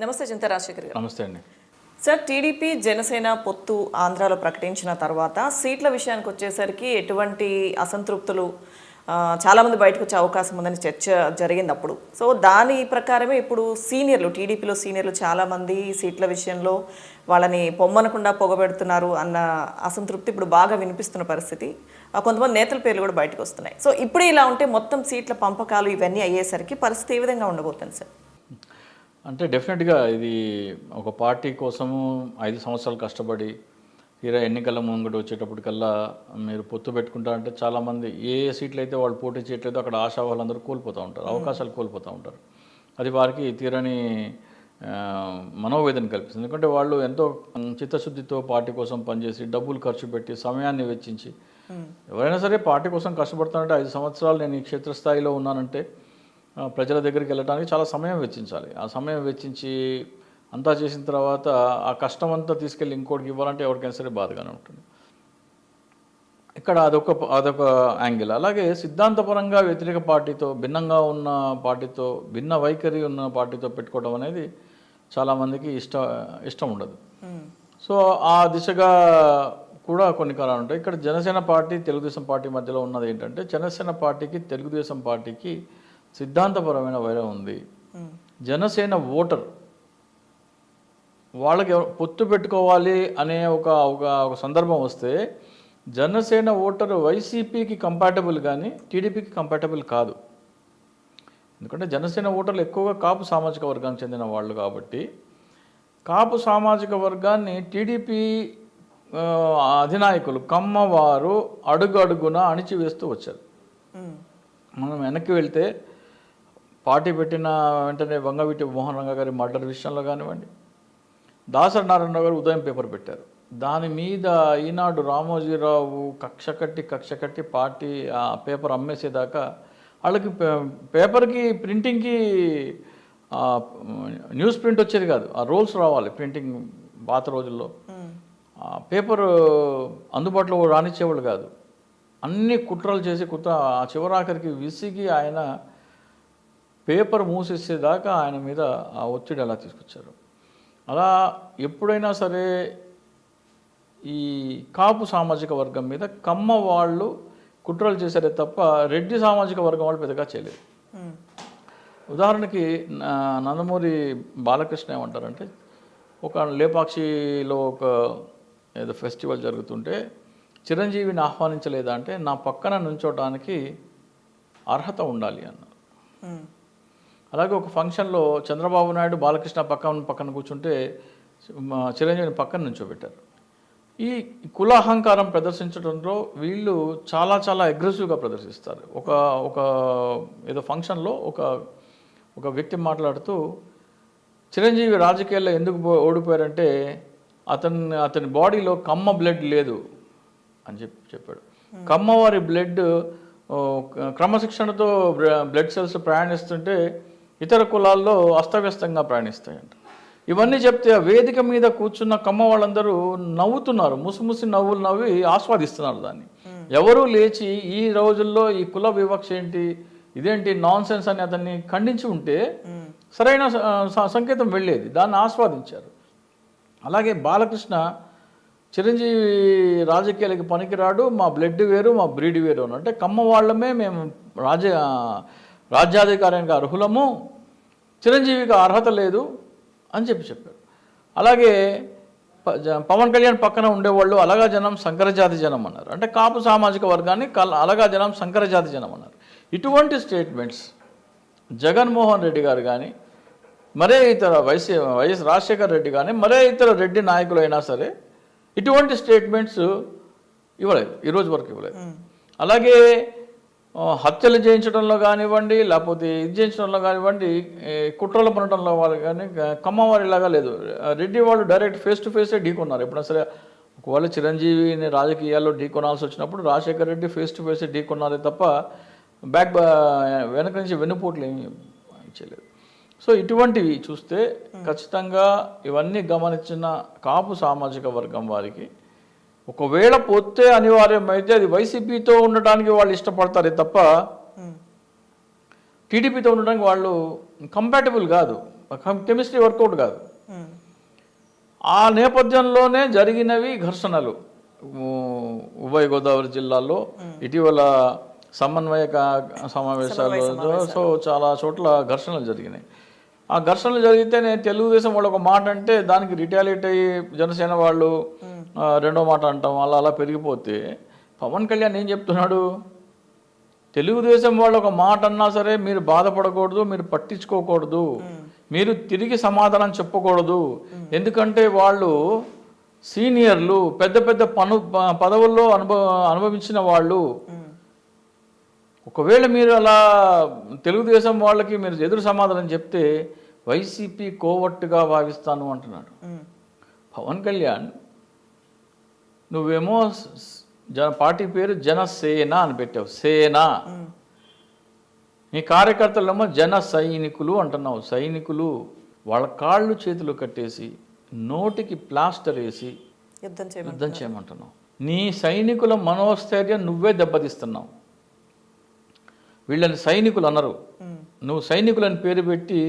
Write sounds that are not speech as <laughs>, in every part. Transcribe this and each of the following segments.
నమస్తే చింత రాజశేఖర్ గారు. నమస్తే అండి. సార్ టీడీపీ జనసేన పొత్తు ఆంధ్రాలో ప్రకటించిన తర్వాత సీట్ల విషయానికి వచ్చేసరికి ఎటువంటి అసంతృప్తులు ఆ, చాలా మంది బయటకు వచ్చే అవకాశం ఉందని చర్చ జరిగింది అప్పుడు సో దాని ప్రకారమే ఇప్పుడు సీనియర్లు టీడీపీలో సీనియర్లు చాలా మంది సీట్ల విషయంలో వాళ్ళని పొమ్మనకుండా పొగబెడుతున్నారు అన్న అసంతృప్తి ఇప్పుడు బాగా వినిపిస్తున్న పరిస్థితి. కొంతమంది నేతల పేర్లు కూడా బయటకు వస్తున్నాయి. సో ఇప్పుడు ఇలా ఉంటే మొత్తం సీట్ల పంపకాలు ఇవన్నీ అయ్యేసరికి పరిస్థితి ఏ విధంగా ఉండబోతుంది సార్? అంటే డెఫినెట్గా ఇది ఒక పార్టీ కోసము ఐదు సంవత్సరాలు కష్టపడి తీరా ఎన్నికల ముంగట వచ్చేటప్పటికల్లా మీరు పొత్తు పెట్టుకుంటారంటే చాలామంది ఏ ఏ సీట్లు అయితే వాళ్ళు పోటీ చేయట్లేదో అక్కడ ఆశా వాళ్ళందరూ కోల్పోతూ ఉంటారు అవకాశాలు కోల్పోతూ ఉంటారు. అది వారికి తీరని మనోవేదన కల్పిస్తుంది. ఎందుకంటే వాళ్ళు ఎంతో చిత్తశుద్ధితో పార్టీ కోసం పనిచేసి డబ్బులు ఖర్చు పెట్టి సమయాన్ని వెచ్చించి ఎవరైనా సరే పార్టీ కోసం కష్టపడతానంటే ఐదు సంవత్సరాలు నేను ఈ క్షేత్రస్థాయిలో ఉన్నానంటే ప్రజల దగ్గరికి వెళ్ళడానికి చాలా సమయం వెచ్చించాలి. ఆ సమయం వెచ్చించి అంతా చేసిన తర్వాత ఆ కష్టం అంతా తీసుకెళ్ళి ఇంకోటికి ఇవ్వాలంటే ఎవరికైనా సరే బాధగానే ఉంటుంది. ఇక్కడ అదొక అదొక యాంగిల్. అలాగే సిద్ధాంతపరంగా వ్యతిరేక పార్టీతో భిన్నంగా ఉన్న పార్టీతో భిన్న వైఖరి ఉన్న పార్టీతో పెట్టుకోవడం అనేది చాలామందికి ఇష్ట ఇష్టం ఉండదు. సో ఆ దిశగా కూడా కొన్ని కారణాలు ఉంటాయి. ఇక్కడ జనసేన పార్టీ తెలుగుదేశం పార్టీ మధ్యలో ఉన్నది ఏంటంటే జనసేన పార్టీకి తెలుగుదేశం పార్టీకి సిద్ధాంతపరమైన వైరం ఉంది. జనసేన ఓటర్. వాళ్ళకి పొత్తు పెట్టుకోవాలి అనే ఒక ఒక సందర్భం వస్తే జనసేన ఓటర్ వైసీపీకి కంపాటబుల్ కానీ టీడీపీకి కంపాటబుల్ కాదు. ఎందుకంటే జనసేన ఓటర్లు ఎక్కువగా కాపు సామాజిక వర్గానికి చెందిన వాళ్ళు కాబట్టి కాపు సామాజిక వర్గాన్ని టీడీపీ అధినాయకులు కమ్మవారు అడుగు అడుగున అణిచివేస్తూ వచ్చారు. మనం వెనక్కి వెళ్తే పార్టీ పెట్టిన వెంటనే వంగవీటి మోహన్ రంగ గారి మర్డర్ విషయంలో కానివ్వండి. దాసరి నారాయణరావు గారు ఉదయం పేపర్ పెట్టారు. దాని మీద ఈనాడు రామోజీరావు కక్ష కట్టి కక్ష కట్టి పార్టీ ఆ పేపర్ అమ్మేసేదాకా వాళ్ళకి పే- పేపర్కి ప్రింటింగ్కి న్యూస్ ప్రింట్ వచ్చేది కాదు. ఆ రోల్స్ రావాలి ప్రింటింగ్ పాత రోజుల్లో. పేపర్ అందుబాటులో రానిచ్చేవాళ్ళు కాదు. అన్ని కుట్రలు చేసి కుట్ర ఆ చివరాఖరికి విసిగి ఆయన పేపర్ మూసేసేదాకా ఆయన మీద ఆ ఒత్తిడి అలా తీసుకొచ్చారు? అలా ఎప్పుడైనా సరే ఈ కాపు సామాజిక వర్గం మీద కమ్మ వాళ్ళు కుట్రలు చేశారే తప్ప రెడ్డి సామాజిక వర్గం వాళ్ళు పెద్దగా చేయలేదు. ఉదాహరణకి నందమూరి బాలకృష్ణ ఏమంటారంటే ఒక లేపాక్షిలో ఒక ఏదో ఫెస్టివల్ జరుగుతుంటే చిరంజీవిని ఆహ్వానించలేదా అంటే నా పక్కన నుంచోటానికి అర్హత ఉండాలి అన్నారు. అలాగే ఒక ఫంక్షన్లో చంద్రబాబు నాయుడు బాలకృష్ణ పక్కన పక్కన కూర్చుంటే మా చిరంజీవిని పక్కన నుంచోబెట్టారు. ఈ కుల అహంకారం ప్రదర్శించడంలో వీళ్ళు చాలా చాలా అగ్రెసివ్గా ప్రదర్శిస్తారు. ఒక ఒక ఏదో ఫంక్షన్లో ఒక ఒక వ్యక్తి మాట్లాడుతూ చిరంజీవి రాజకీయాల్లో ఎందుకు ఓడిపోయారంటే అతని అతని బాడీలో కమ్మ బ్లడ్ లేదు అని చెప్పి చెప్పాడు. కమ్మవారి బ్లడ్ క్రమశిక్షణతో బ్లడ్ సెల్స్ ప్రయాణిస్తుంటే ఇతర కులాల్లో అస్తవ్యస్తంగా ప్రయాణిస్తాయంట. ఇవన్నీ చెప్తే ఆ వేదిక మీద కూర్చున్న కమ్మ వాళ్ళందరూ నవ్వుతున్నారు. ముసిముసి నవ్వులు నవ్వి ఆస్వాదిస్తున్నారు దాన్ని. ఎవరూ లేచి ఈ రోజుల్లో ఈ కుల వివక్ష ఏంటి ఇదేంటి నాన్ సెన్స్ అని అతన్ని ఖండించి ఉంటే సరైన సంకేతం వెళ్ళేది. దాన్ని ఆస్వాదించారు. అలాగే బాలకృష్ణ చిరంజీవి రాజకీయాలకి పనికిరాడు. మా బ్లడ్ వేరు మా బ్రీడ్ వేరు అని. అంటే కమ్మ వాళ్ళమే మేము రాజ రాజ్యాధికారానికి అర్హులము చిరంజీవికి అర్హత లేదు అని చెప్పి చెప్పారు. అలాగే పవన్ కళ్యాణ్ పక్కన ఉండేవాళ్ళు అలగా జనం సంకరజాతి జనం అన్నారు. అంటే కాపు సామాజిక వర్గాన్ని కల్ అలగా జనం సంకరజాతి జనం అన్నారు. ఇటువంటి స్టేట్మెంట్స్ జగన్మోహన్ రెడ్డి గారు కానీ మరే ఇతర వైఎస్ వైఎస్ రాజశేఖర్ రెడ్డి కానీ మరే ఇతర రెడ్డి నాయకులు అయినా సరే ఇటువంటి స్టేట్మెంట్స్ ఇవ్వలేదు. ఈ రోజు వరకు ఇవ్వలేదు. అలాగే హత్యలు చేయించడంలో కానివ్వండి లేకపోతే ఇది చేయించడంలో కానివ్వండి కుట్రలు పనడంలో వాళ్ళు కానీ కమ్మవారిలాగా లేదు. రెడ్డి వాళ్ళు డైరెక్ట్ ఫేస్ టు ఫేసే ఢీకొన్నారు. ఎప్పుడైనా సరే ఒకవేళ చిరంజీవిని రాజకీయాల్లో ఢీకొనాల్సి వచ్చినప్పుడు రాజశేఖర్ రెడ్డి ఫేస్ టు ఫేసే ఢీకొన్నారే తప్ప బ్యాక్ వెనక నుంచి వెన్నుపోట్లు ఏమీ చేయలేదు. సో ఇటువంటివి చూస్తే ఖచ్చితంగా ఇవన్నీ గమనించిన కాపు సామాజిక వర్గం వారికి ఒకవేళ పోతే అనివార్యమైతే అది వైసీపీతో ఉండటానికి వాళ్ళు ఇష్టపడతారే తప్ప టీడీపీతో ఉండడానికి వాళ్ళు కంపాటబుల్ కాదు. కెమిస్ట్రీ వర్కౌట్ కాదు. ఆ నేపథ్యంలోనే జరిగినవి ఘర్షణలు. ఉభయ గోదావరి జిల్లాలో ఇటీవల సమన్వయ కా- సమావేశాలు. సో చాలా చోట్ల ఘర్షణలు జరిగినాయి. ఆ ఘర్షణలు జరిగితేనే తెలుగుదేశం వాళ్ళు ఒక మాట అంటే దానికి రిటాలియేట్ అయ్యి జనసేన వాళ్ళు రెండో మాట అంటాం. అలా అలా పెరిగిపోతే పవన్ కళ్యాణ్ ఏం చెప్తున్నాడు? తెలుగుదేశం వాళ్ళు ఒక మాట అన్నా సరే మీరు బాధపడకూడదు మీరు పట్టించుకోకూడదు. మీరు తిరిగి సమాధానం చెప్పకూడదు. ఎందుకంటే వాళ్ళు సీనియర్లు పెద్ద పెద్ద పను పదవుల్లో అనుభవ అనుభవించిన వాళ్ళు. ఒకవేళ మీరు అలా తెలుగుదేశం వాళ్ళకి మీరు ఎదురు సమాధానం చెప్తే వైసీపీ కోవట్టుగా భావిస్తాను అంటున్నాడు. పవన్ కళ్యాణ్ నువ్వేమో జన పార్టీ పేరు జనసేన అని పెట్టావు. సేన. నీ కార్యకర్తలేమో జన సైనికులు అంటున్నావు. సైనికులు వాళ్ళ కాళ్ళు చేతులు కట్టేసి నోటికి ప్లాస్టర్ వేసి యుద్ధం చేయమంటున్నావు. నీ సైనికుల మనోస్థైర్యం నువ్వే దెబ్బతీస్తున్నావు. వీళ్ళని సైనికులు అనరు. ఉమ్, నువ్వు సైనికులని పేరు పెట్టి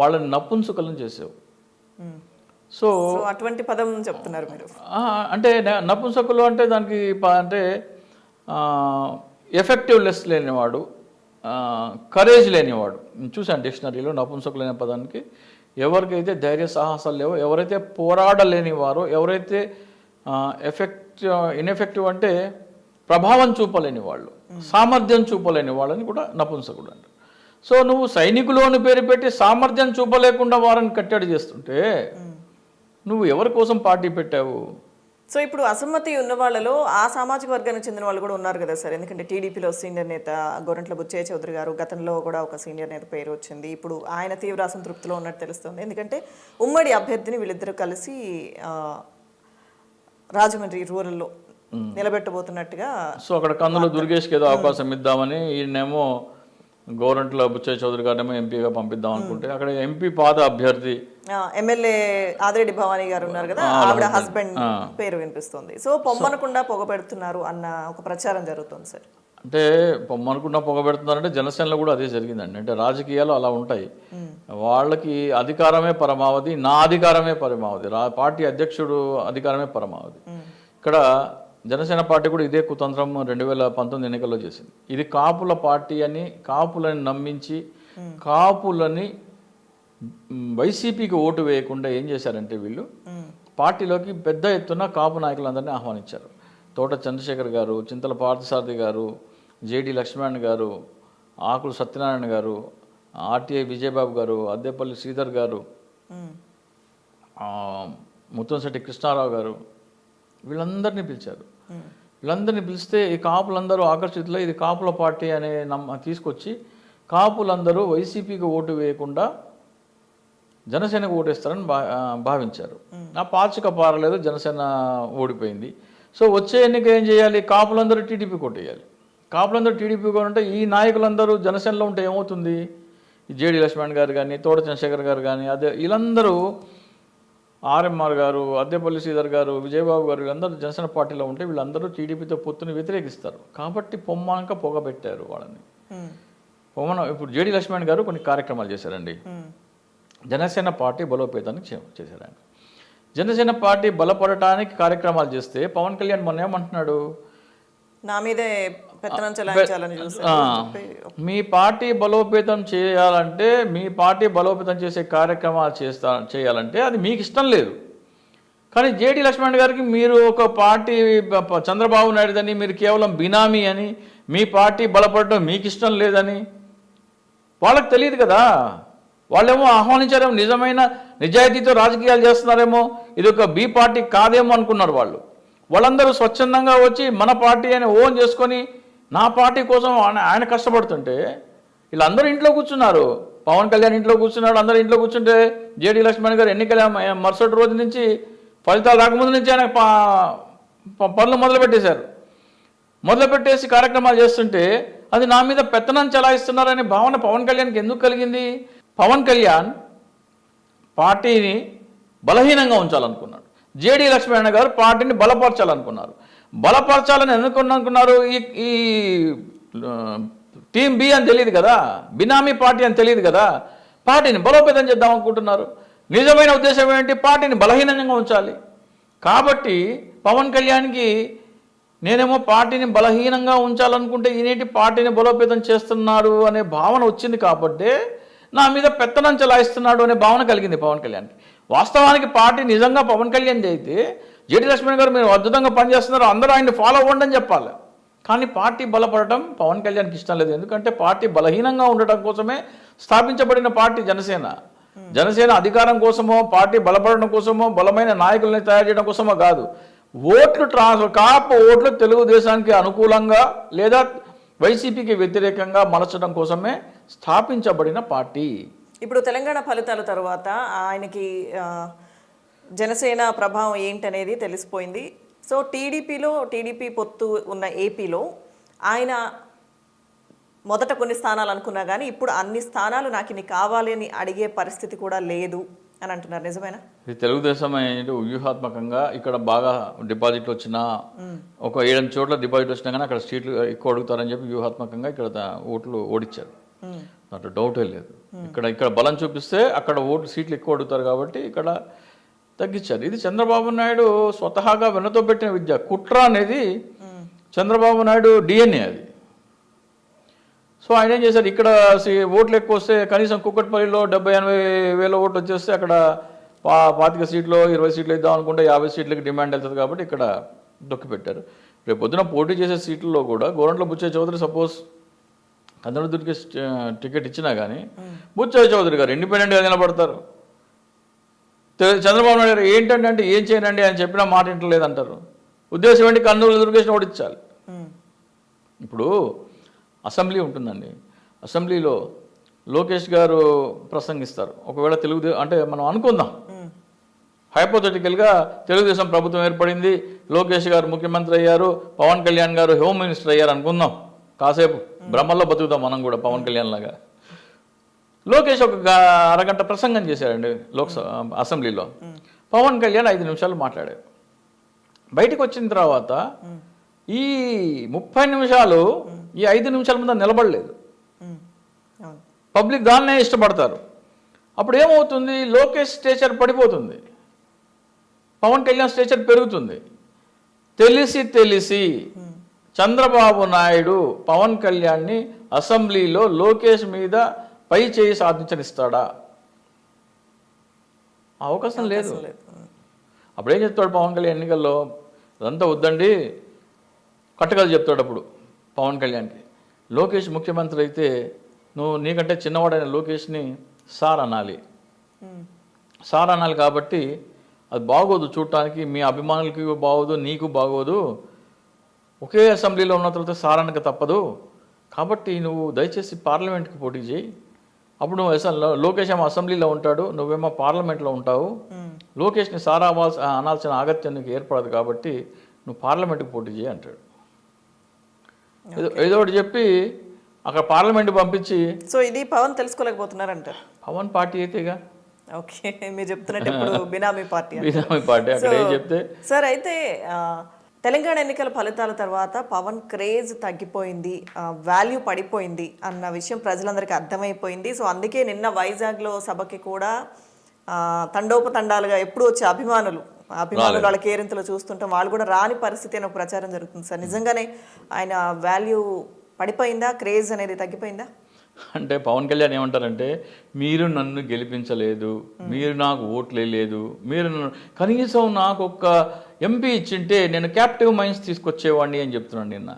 వాళ్ళని నపుంసకులను చేసావు. సో అటువంటి పదం చెప్తున్నారు మీరు. అంటే నపుంసకులు అంటే దానికి అంటే ఎఫెక్టివ్ లెస్ లేనివాడు కరేజ్ లేనివాడు. చూశాను డిక్షనరీలో నపుంసకులు అనే పదానికి. ఎవరికైతే ధైర్య సాహసాలు లేవో ఎవరైతే పోరాడలేని వారో ఎవరైతే ఎఫెక్ట్ ఇన్ఎఫెక్టివ్ అంటే ప్రభావం చూపలేని వాళ్ళు సామర్థ్యం చూపలేని వాళ్ళని కూడా నపుంసకుడు అంటారు సో నువ్వు సైనికులు అని పేరు పెట్టి సామర్థ్యం చూపలేకుండా వారిని కట్టడి చేస్తుంటే నువ్వు ఎవరి కోసం పార్టీ పెట్టావు? సో ఇప్పుడు అసమ్మతి ఉన్న వాళ్ళలో ఆ సామాజిక వర్గానికి చెందిన వాళ్ళు కూడా ఉన్నారు కదా సార్. ఎందుకంటే టీడీపీలో సీనియర్ నేత గొర్రెంట్ల బుచ్చయ్య చౌదరి గారు గతంలో కూడా ఒక సీనియర్ నేత పేరు వచ్చింది. ఇప్పుడు ఆయన తీవ్ర అసంతృప్తిలో ఉన్నట్టు తెలుస్తుంది. ఎందుకంటే ఉమ్మడి అభ్యర్థిని వీళ్ళిద్దరూ కలిసి రాజమండ్రి రూరల్లో నిలబెట్టబోతున్నట్టుగా సో అక్కడ కందులో దుర్గేష్కి ఏదో అవకాశం ఇద్దామని ఈయనేమో గవర్నమెంట్లో బుచ్చయ్య చౌదరి గారినేమో ఎంపీగా పంపిద్దాం అనుకుంటే అక్కడ ఎంపీ పాత అభ్యర్థి. ఎమ్మెల్యే ఆదిరెడ్డి భవానీ గారు ఉన్నారు కదా ఆవిడ హస్బెండ్ పేరు వినిపిస్తుంది. సో పొమ్మనకుండా పొగ పెడుతున్నారు అన్న ఒక ప్రచారం జరుగుతుంది సార్. అంటే పొమ్మనుకున్న పొగ పెడుతున్నారంటే జనసేనలో కూడా అదే జరిగిందండి. అంటే రాజకీయాలు అలా ఉంటాయి. వాళ్ళకి అధికారమే పరమావధి నా అధికారమే పరమావధి. రా పార్టీ అధ్యక్షుడు అధికారమే పరమావధి. ఇక్కడ జనసేన పార్టీ కూడా ఇదే కుతంత్రం రెండు వేల పంతొమ్మిది ఎన్నికల్లో చేసింది. ఇది కాపుల పార్టీ అని కాపులని నమ్మించి కాపులని వైసీపీకి ఓటు వేయకుండా ఏం చేశారంటే వీళ్ళు? పార్టీలోకి పెద్ద ఎత్తున కాపు నాయకులందరినీ ఆహ్వానించారు. తోట చంద్రశేఖర్ గారు చింతల పార్థసారథి గారు జేడి లక్ష్మణ్ గారు ఆకులు సత్యనారాయణ గారు ఆర్టీఐ విజయబాబు గారు అద్దెపల్లి శ్రీధర్ గారు ముత్తంశెట్టి కృష్ణారావు గారు వీళ్ళందరినీ పిలిచారు. వీళ్ళందరినీ పిలిస్తే ఈ కాపులందరూ ఆకర్షితులై ఇది కాపుల పార్టీ అనే నమ్మ తీసుకొచ్చి కాపులందరూ వైసీపీకి ఓటు వేయకుండా జనసేనకు ఓటేస్తారని భావించారు. ఆ పాచిక పారలేదు జనసేన ఓడిపోయింది. సో వచ్చే ఎన్నిక ఏం చేయాలి? కాపులందరూ టీడీపీ కొట్టేయాలి. కాపులందరూ టీడీపీ ఉంటే ఈ నాయకులందరూ జనసేనలో ఉంటే ఏమవుతుంది? జేడి లక్ష్మణ్ గారు కానీ తోట చంద్రశేఖర్ గారు కానీ అదే వీళ్ళందరూ ఆర్ఎంఆర్ గారు అద్దెపల్లి శ్రీధర్ గారు విజయబాబు గారు వీళ్ళందరూ జనసేన పార్టీలో ఉంటే వీళ్ళందరూ టీడీపీతో పొత్తుని వ్యతిరేకిస్తారు. కాబట్టి పొమ్మాక పొగబెట్టారు వాళ్ళని. పొమ్మన ఇప్పుడు జేడి లక్ష్మణ్ గారు కొన్ని కార్యక్రమాలు చేశారండి. జనసేన పార్టీ బలోపేతానికి చే- చేశారు ఆయన. జనసేన పార్టీ బలపడటానికి కార్యక్రమాలు చేస్తే పవన్ కళ్యాణ్ మొన్న ఏమంటున్నాడు? నా మీదే పెత్తనం చెలాయించాలని మీ పార్టీ బలోపేతం చేయాలంటే మీ పార్టీ బలోపేతం చేసే కార్యక్రమాలు చేస్తా చేయాలంటే అది మీకు ఇష్టం లేదు. కానీ జేడి లక్ష్మణ్ గారికి మీరు ఒక పార్టీ చంద్రబాబు నాయుడుదని మీరు కేవలం బినామీ అని మీ పార్టీ బలపడడం మీకు ఇష్టం లేదని వాళ్ళకి తెలియదు కదా. వాళ్ళేమో ఆహ్వానించారేమో నిజమైన నిజాయితీతో రాజకీయాలు చేస్తున్నారేమో ఇది ఒక బి పార్టీ కాదేమో అనుకున్నారు వాళ్ళు. వాళ్ళందరూ స్వచ్ఛందంగా వచ్చి మన పార్టీ అని ఓన్ చేసుకొని నా పార్టీ కోసం ఆయన ఆయన కష్టపడుతుంటే వీళ్ళందరూ ఇంట్లో కూర్చున్నారు. పవన్ కళ్యాణ్ ఇంట్లో కూర్చున్నాడు అందరూ ఇంట్లో కూర్చుంటే జేడీ లక్ష్మణ్ గారు ఎన్నికల మరుసటి రోజు నుంచి ఫలితాలు రాకముందు నుంచి ఆయన ప- పనులు మొదలుపెట్టేశారు. మొదలుపెట్టేసి కార్యక్రమాలు చేస్తుంటే అది నా మీద పెత్తనం చలాయిస్తున్నారనే భావన పవన్ కళ్యాణ్కి ఎందుకు కలిగింది? పవన్ కళ్యాణ్ పార్టీని బలహీనంగా ఉంచాలనుకున్నాడు. జేడీ లక్ష్మీనారాయణ గారు పార్టీని బలపరచాలనుకున్నారు. బలపరచాలని ఎందుకున్నారు అనుకున్నారు ఈ ఈ టీం బి అని తెలియదు కదా? బినామీ పార్టీ అని తెలియదు కదా? పార్టీని బలోపేతం చేద్దాం అనుకుంటున్నారు. నిజమైన ఉద్దేశం ఏంటి? పార్టీని బలహీనంగా ఉంచాలి. కాబట్టి పవన్ కళ్యాణ్కి నేనేమో పార్టీని బలహీనంగా ఉంచాలనుకుంటే ఈనేటి పార్టీని బలోపేతం చేస్తున్నాడు అనే భావన వచ్చింది కాబట్టి నా మీద పెత్తనం చలాయిస్తున్నాడు అనే భావన కలిగింది పవన్ కళ్యాణ్కి. వాస్తవానికి పార్టీ నిజంగా పవన్ కళ్యాణ్ అయితే జేడి లక్ష్మణ్ గారు మీరు అద్భుతంగా పనిచేస్తున్నారు అందరూ ఆయన్ని ఫాలో అవ్వండి అని చెప్పాలి. కానీ పార్టీ బలపడటం పవన్ కళ్యాణ్కి ఇష్టం లేదు. ఎందుకంటే పార్టీ బలహీనంగా ఉండటం కోసమే స్థాపించబడిన పార్టీ జనసేన. జనసేన అధికారం కోసమో పార్టీ బలపడడం కోసమో బలమైన నాయకుల్ని తయారు చేయడం కోసమో కాదు. ఓట్లు ట్రాన్స్ఫర్ కాపు ఓట్లు తెలుగుదేశానికి అనుకూలంగా లేదా వైసీపీకి వ్యతిరేకంగా మలచడం కోసమే స్థాపించబడిన పార్టీ. ఇప్పుడు తెలంగాణ ఫలితాల తర్వాత ఆయనకి జనసేన ప్రభావం ఏంటనేది తెలిసిపోయింది. సో టీడీపీలో టీడీపీ పొత్తు ఉన్న ఏపీలో ఆయన మొదట కొన్ని స్థానాలు అనుకున్నా కానీ ఇప్పుడు అన్ని స్థానాలు నాకు ఇన్ని కావాలి అని అడిగే పరిస్థితి కూడా లేదు అని అంటున్నారు. నిజమేనా? ఇది తెలుగుదేశం అనేది వ్యూహాత్మకంగా ఇక్కడ బాగా డిపాజిట్లు వచ్చినా ఒక ఏడెనిమిది చోట్ల డిపాజిట్ వచ్చినా కానీ అక్కడ సీట్లు ఎక్కువ అడుగుతారని చెప్పి వ్యూహాత్మకంగా ఇక్కడ ఓట్లు ఓడిచ్చారు. దాంట్లో డౌటే లేదు. ఇక్కడ ఇక్కడ బలం చూపిస్తే అక్కడ ఓటు సీట్లు ఎక్కువ అడుగుతారు కాబట్టి ఇక్కడ తగ్గించారు. ఇది చంద్రబాబు నాయుడు స్వతహాగా వెనతో పెట్టిన విద్య. కుట్ర అనేది చంద్రబాబు నాయుడు డిఎన్ఏ అది. సో ఆయన ఏం చేశారు? ఇక్కడ ఓట్లు ఎక్కువ వస్తే కనీసం కుక్కట్పల్లిలో డెబ్బై ఎనభై వేల ఓట్లు వచ్చేస్తే అక్కడ పా పాతిక సీట్లు ఇరవై సీట్లు ఇద్దాం అనుకుంటే యాభై సీట్లకి డిమాండ్ వెళ్తుంది కాబట్టి ఇక్కడ దొక్కి పెట్టారు రేపు పొద్దున పోటీ చేసే సీట్లలో కూడా గోరంట్ల బుచ్చే చౌదరి సపోజ్ కందనదుడికి టికెట్ ఇచ్చినా కానీ బుచ్చయ్య చౌదరి గారు ఇండిపెండెంట్గా నిలబడతారు. చంద్రబాబు నాయుడు గారు ఏంటంటే అంటే ఏం చేయనండి ఆయన చెప్పిన మాట ఇంటలేదంటారు ఉద్దేశం ఏంటి? కర్నూలు దుర్గేషన్ ఓడించాలి. ఇప్పుడు అసెంబ్లీ ఉంటుందండి. అసెంబ్లీలో లోకేష్ గారు ప్రసంగిస్తారు. ఒకవేళ తెలుగు అంటే మనం అనుకుందాం. హైపోథెటికల్గా తెలుగుదేశం ప్రభుత్వం ఏర్పడింది. లోకేష్ గారు ముఖ్యమంత్రి అయ్యారు. పవన్ కళ్యాణ్ గారు హోమ్ మినిస్టర్ అయ్యారు అనుకుందాం. కాసేపు బ్రహ్మల్లో బతుకుతాం మనం కూడా పవన్ కళ్యాణ్ లాగా. లోకేష్ ఒక అరగంట ప్రసంగం చేశాడండి లోక్సభ అసెంబ్లీలో. పవన్ కళ్యాణ్ ఐదు నిమిషాలు మాట్లాడారు బయటకు వచ్చిన తర్వాత ఈ ముప్పై నిమిషాలు ఈ ఐదు నిమిషాల ముందు నిలబడలేదు. పబ్లిక్ దాన్నే ఇష్టపడతారు. అప్పుడు ఏమవుతుంది? లోకేష్ స్టేచర్ పడిపోతుంది. పవన్ కళ్యాణ్ స్టేచర్ పెరుగుతుంది. తెలిసి తెలిసి చంద్రబాబు నాయుడు పవన్ కళ్యాణ్ని అసెంబ్లీలో లోకేష్ మీద పై చేయి సాధించనిస్తాడా? అవకాశం లేదు. అప్పుడు చెప్తాడు పవన్ కళ్యాణ్ ఎన్నికల్లో? అదంతా వద్దండి. కట్టకలు చెప్తాడు అప్పుడు పవన్ కళ్యాణ్కి. లోకేష్ ముఖ్యమంత్రి అయితే నువ్వు నీకంటే చిన్నవాడైన లోకేష్ని సార్ అనాలి. సార్ అనాలి కాబట్టి అది బాగోదు చూడటానికి. మీ అభిమానులకి బాగోదు నీకు బాగోదు. ఒకే అసెంబ్లీలో ఉన్న తర్వాత సార్ అనక తప్పదు. కాబట్టి నువ్వు దయచేసి పార్లమెంట్కి పోటీ చేయి. అప్పుడు నువ్వు అసలు లోకేష్ ఏమో అసెంబ్లీలో ఉంటాడు నువ్వేమో పార్లమెంట్లో ఉంటావు. లోకేష్ని సారా అవ్వాల్సి అనాల్సిన ఆగత్యం నీకు ఏర్పడదు కాబట్టి నువ్వు పార్లమెంట్కి పోటీ చేయి అంటాడు. ఏదో ఒకటి చెప్పి అక్కడ పార్లమెంట్ పంపించి సో ఇది పవన్ తెలుసుకోలేకపోతున్నారంటారు. పవన్ పార్టీ అయితేగా ఓకే మీరు చెప్తున్నట్టు ఇప్పుడు <laughs> బినామీ పార్టీ. బీజేపీ పార్టీ అక్కడ ఏం చెప్తే సార్ అయితే తెలంగాణ ఎన్నికల ఫలితాల తర్వాత పవన్ క్రేజ్ తగ్గిపోయింది వాల్యూ పడిపోయింది అన్న విషయం ప్రజలందరికీ అర్థమైపోయింది. సో అందుకే నిన్న వైజాగ్లో సభకి కూడా తండోపతండాలుగా ఎప్పుడు వచ్చే అభిమానులు అభిమానులు వాళ్ళ కేరింతలు చూస్తుంటాం. వాళ్ళు కూడా రాని పరిస్థితి అని ఒక ప్రచారం జరుగుతుంది. సార్ నిజంగానే ఆయన వాల్యూ పడిపోయిందా? క్రేజ్ అనేది తగ్గిపోయిందా? అంటే పవన్ కళ్యాణ్ ఏమంటారంటే మీరు నన్ను గెలిపించలేదు మీరు నాకు ఓట్లు లేదు మీరు కనీసం నాకు ఒక ఎంపీ ఇచ్చింటే నేను క్యాప్టివ్ మైండ్స్ తీసుకొచ్చేవాడిని అని చెప్తున్నాను నిన్న.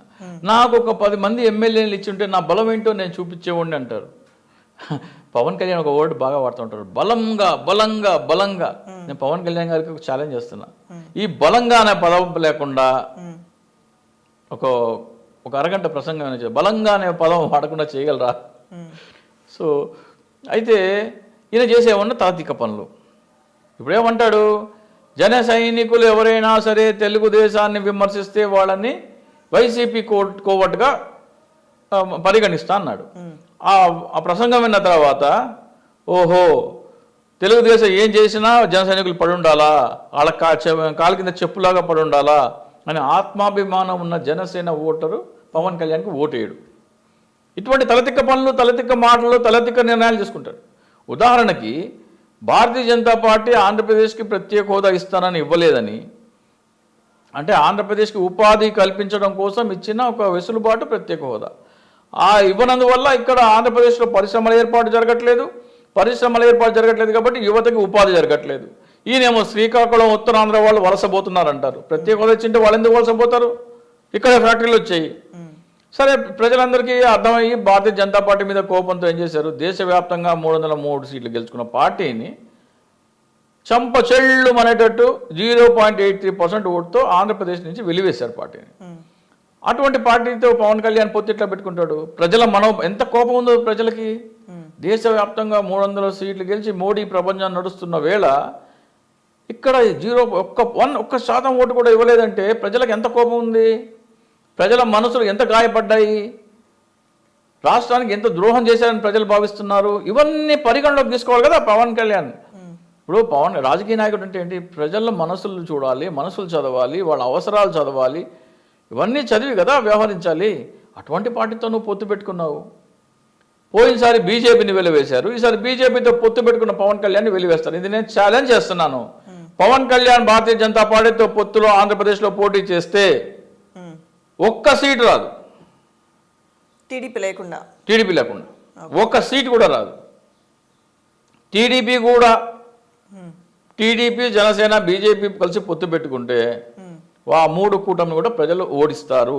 నాకు ఒక పది మంది ఎమ్మెల్యేలు ఇచ్చింటే నా బలం ఏంటో నేను చూపించేవాడిని అంటారు. పవన్ కళ్యాణ్ ఒక వర్డ్ బాగా వాడుతుంటారు బలంగా బలంగా బలంగా. నేను పవన్ కళ్యాణ్ గారికి ఒక ఛాలెంజ్ చేస్తున్నా. ఈ బలంగా అనే పదం లేకుండా ఒక ఒక అరగంట ప్రసంగం బలంగా అనే పదం వాడకుండా చేయగలరా? సో అయితే ఈయన చేసేవన్న తాత్విక పనులు. ఇప్పుడేమంటాడు? జన సైనికులు ఎవరైనా సరే తెలుగుదేశాన్ని విమర్శిస్తే వాళ్ళని వైసీపీ కోట్ కోవట్టుగా ఆ, పరిగణిస్తా అన్నాడు. ఆ ఆ ప్రసంగం విన్న తర్వాత ఓహో తెలుగుదేశం ఏం చేసినా జన సైనికులు పడి ఉండాలా వాళ్ళ కా చె- కాళ్ళ కింద చెప్పులాగా పడి ఉండాలా అని ఆత్మాభిమానం ఉన్న జనసేన ఓటరు పవన్ కళ్యాణ్కి ఓటేయడు. ఇటువంటి తలతిక్క పనులు తలతిక్క మాటలు తలతిక్క నిర్ణయాలు తీసుకుంటారు ఉదాహరణకి భారతీయ జనతా పార్టీ ఆంధ్రప్రదేశ్కి ప్రత్యేక హోదా ఇస్తానని ఇవ్వలేదని అంటే ఆంధ్రప్రదేశ్కి ఉపాధి కల్పించడం కోసం ఇచ్చిన ఒక వెసులుబాటు ప్రత్యేక హోదా. ఆ ఇవ్వనందువల్ల ఇక్కడ ఆంధ్రప్రదేశ్లో పరిశ్రమల ఏర్పాటు జరగట్లేదు పరిశ్రమల ఏర్పాటు జరగట్లేదు కాబట్టి యువతకి ఉపాధి జరగట్లేదు. ఈయనేమో శ్రీకాకుళం ఉత్తరాంధ్ర వాళ్ళు వలసపోతున్నారంటారు ప్రత్యేక హోదా ఇచ్చింటే వాళ్ళు ఎందుకు వలసపోతారు ఇక్కడ ఫ్యాక్టరీలు వచ్చాయి. సరే ప్రజలందరికీ అర్థమయ్యి భారతీయ జనతా పార్టీ మీద కోపంతో ఏం చేశారు? దేశవ్యాప్తంగా మూడు వందల మూడు సీట్లు గెలుచుకున్న పార్టీని చంప చెళ్ళు అనేటట్టు zero point eight three percent ఓటుతో ఆంధ్రప్రదేశ్ నుంచి వెలివేశారు పార్టీని. అటువంటి పార్టీతో పవన్ కళ్యాణ్ పొత్తు ఎట్లా పెట్టుకుంటాడు? ప్రజల మనో ఎంత కోపం ఉందో ప్రజలకి? దేశవ్యాప్తంగా మూడు వందల సీట్లు గెలిచి మోడీ ప్రపంచం నడుస్తున్న వేళ ఇక్కడ జీరో ఒక్క వన్ ఒక్క శాతం ఓటు కూడా ఇవ్వలేదంటే ప్రజలకు ఎంత కోపం ఉంది? ప్రజల మనసులు ఎంత గాయపడ్డాయి? రాష్ట్రానికి ఎంత ద్రోహం చేశారని ప్రజలు భావిస్తున్నారు? ఇవన్నీ పరిగణలోకి తీసుకోవాలి కదా పవన్ కళ్యాణ్. ఇప్పుడు పవన్ రాజకీయ నాయకుడు అంటే ఏంటి? ప్రజల మనసులు చూడాలి మనసులు చదవాలి వాళ్ళ అవసరాలు చదవాలి. ఇవన్నీ చదివి కదా వ్యవహరించాలి. అటువంటి పార్టీతో నువ్వు పొత్తు పెట్టుకున్నావు. పోయినసారి బీజేపీని వెలివేశారు. ఈసారి బీజేపీతో పొత్తు పెట్టుకున్న పవన్ కళ్యాణ్ వెలివేస్తారు. ఇది నేను ఛాలెంజ్ చేస్తున్నాను. పవన్ కళ్యాణ్ భారతీయ జనతా పార్టీతో పొత్తులో ఆంధ్రప్రదేశ్లో పోటీ చేస్తే ఒక్క సీటు రాదు. టీడీపీ లేకుండా. టీడీపీ లేకుండా. ఒక్క సీటు కూడా రాదు. టీడీపీ కూడా టీడీపీ జనసేన బీజేపీ కలిసి పొత్తు పెట్టుకుంటే ఆ మూడు కూటమి కూడా ప్రజలు ఓడిస్తారు.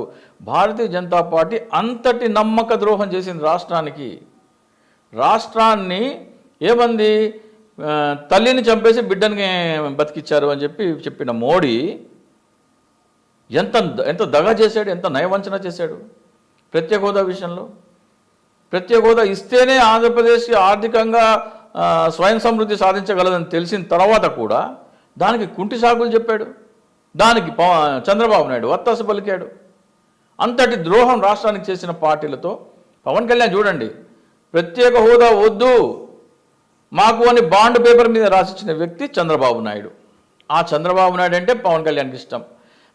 భారతీయ జనతా పార్టీ అంతటి నమ్మక ద్రోహం చేసింది రాష్ట్రానికి. రాష్ట్రాన్ని ఏమంది తల్లిని చంపేసి బిడ్డని బతికిచ్చారు అని చెప్పి చెప్పిన మోడీ ఎంత ఎంత దగా చేశాడు ఎంత నయవంచన చేశాడు? ప్రత్యేక హోదా విషయంలో. ప్రత్యేక హోదా ఇస్తేనే ఆంధ్రప్రదేశ్ ఆర్థికంగా స్వయం సమృద్ధి సాధించగలదని తెలిసిన తర్వాత కూడా దానికి కుంటి సాగులు చెప్పాడు. దానికి పవ- చంద్రబాబు నాయుడు వత్తాసు పలికాడు. అంతటి ద్రోహం రాష్ట్రానికి చేసిన పార్టీలతో పవన్ కళ్యాణ్ చూడండి ప్రత్యేక హోదా వద్దు మాకు అని బాండ్ పేపర్ మీద రాసిచ్చిన వ్యక్తి చంద్రబాబు నాయుడు. ఆ చంద్రబాబు నాయుడు అంటే పవన్ కళ్యాణ్కి ఇష్టం.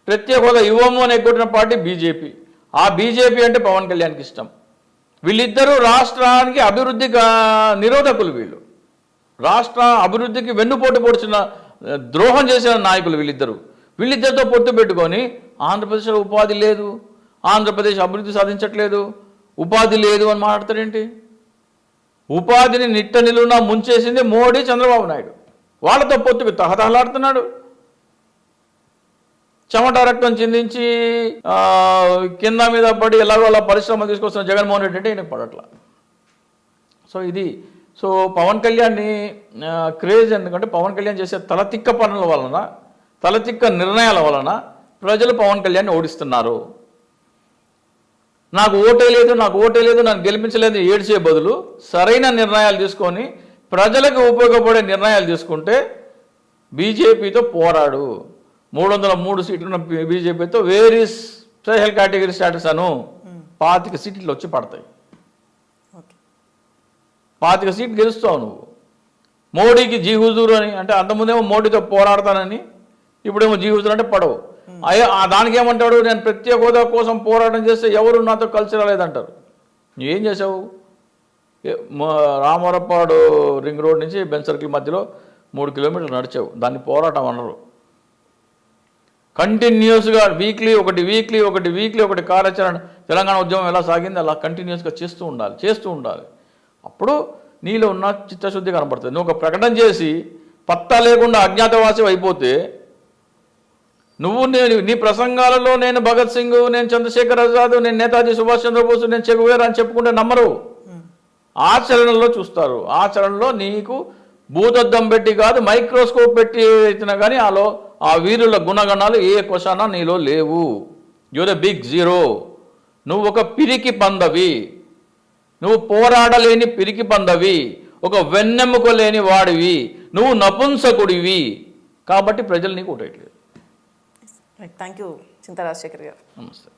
ప్రత్యేక హోదా ఇవ్వము అని ఎగ్గొట్టిన పార్టీ బీజేపీ. ఆ బీజేపీ అంటే పవన్ కళ్యాణ్కి ఇష్టం. వీళ్ళిద్దరూ రాష్ట్రానికి అభివృద్ధి నిరోధకులు వీళ్ళు. రాష్ట్ర అభివృద్ధికి వెన్నుపోటు పొడిచిన ద్రోహం చేసిన నాయకులు వీళ్ళిద్దరూ. వీళ్ళిద్దరితో పొత్తు పెట్టుకొని ఆంధ్రప్రదేశ్లో ఉపాధి లేదు ఆంధ్రప్రదేశ్ అభివృద్ధి సాధించట్లేదు. ఉపాధి లేదు అని మాట్లాడతారేంటి ఉపాధిని నిట్ట నిలువునా ముంచేసింది మోడీ చంద్రబాబు నాయుడు. వాళ్ళతో పొత్తు తహతహలాడుతున్నాడు. చెమట రక్తం చిందించి కింద మీద పడి ఎలాగో అలా పరిశ్రమ తీసుకొస్తున్న జగన్మోహన్ రెడ్డి అంటే ఈయనకు పడట్ల. సో ఇది సో పవన్ కళ్యాణ్ని క్రేజ్ ఎందుకంటే పవన్ కళ్యాణ్ చేసే తలతిక్క పనుల వలన తలతిక్క నిర్ణయాల వలన ప్రజలు పవన్ కళ్యాణ్ని ఓడిస్తున్నారు. నాకు ఓటే లేదు నాకు ఓటే లేదు నన్ను గెలిపించలేదు ఏడ్చే బదులు సరైన నిర్ణయాలు తీసుకొని ప్రజలకు ఉపయోగపడే నిర్ణయాలు తీసుకుంటే బీజేపీతో పోరాడు. మూడు వందల మూడు సీట్లున్న బీజేపీతో వేరీ స్పెషల్ కేటగిరీ స్టాటస్ అను పాతిక సీట్లు వచ్చి పడతాయి. పాతిక సీట్లు గెలుస్తావు నువ్వు. మోడీకి జీ హుజూరు అని అంటే అంతకుముందేమో మోడీతో పోరాడతానని ఇప్పుడేమో జీ హుజూరు అంటే పడవు. అయ్యో ఆ దానికి ఏమంటాడు నేను ప్రత్యేక హోదా కోసం పోరాటం చేస్తే ఎవరు నాతో కలిసి రాలేదంటారు. నువ్వు ఏం చేసావు రామవరపాడు రింగ్ రోడ్ నుంచి బెన్ సర్కిల్ మధ్యలో మూడు కిలోమీటర్లు నడిచావు. దాన్ని పోరాటం అనరు. కంటిన్యూస్గా వీక్లీ ఒకటి వీక్లీ ఒకటి వీక్లీ ఒకటి కార్యాచరణ తెలంగాణ ఉద్యమం ఎలా సాగింది? అలా కంటిన్యూస్గా చేస్తూ ఉండాలి చేస్తూ ఉండాలి. అప్పుడు నీలో ఉన్న చిత్తశుద్ధి కనబడుతుంది నువ్వు ఒక ప్రకటన చేసి పత్తా లేకుండా అజ్ఞాతవాసి అయిపోతే నువ్వు నేను నీ ప్రసంగాలలో నేను భగత్ సింగ్ నేను చంద్రశేఖర్ ఆజాద్ నేను నేతాజీ సుభాష్ చంద్రబోస్ నేను చెగువేరా అని చెప్పుకుంటే నమ్మరు. ఆచరణలో చూస్తారు. ఆచరణలో నీకు భూతద్దం పెట్టి కాదు మైక్రోస్కోప్ పెట్టి ఎత్తినా కానీ ఆలో ఆ వీరుల గుణగణాలు ఏ క్వశ్చన నీలో లేవు. యు ద బిగ్ జీరో నువ్వు ఒక పిరికి పందవి. నువ్వు పోరాడలేని పిరికి పందవి. ఒక వెన్నెముక లేని వాడివి. నువ్వు నపుంసకుడివి. కాబట్టి ప్రజలు నీకు ఓటేయట్లేదు. థ్యాంక్ యూ చింతా రాజశేఖర్ గారు. నమస్తే.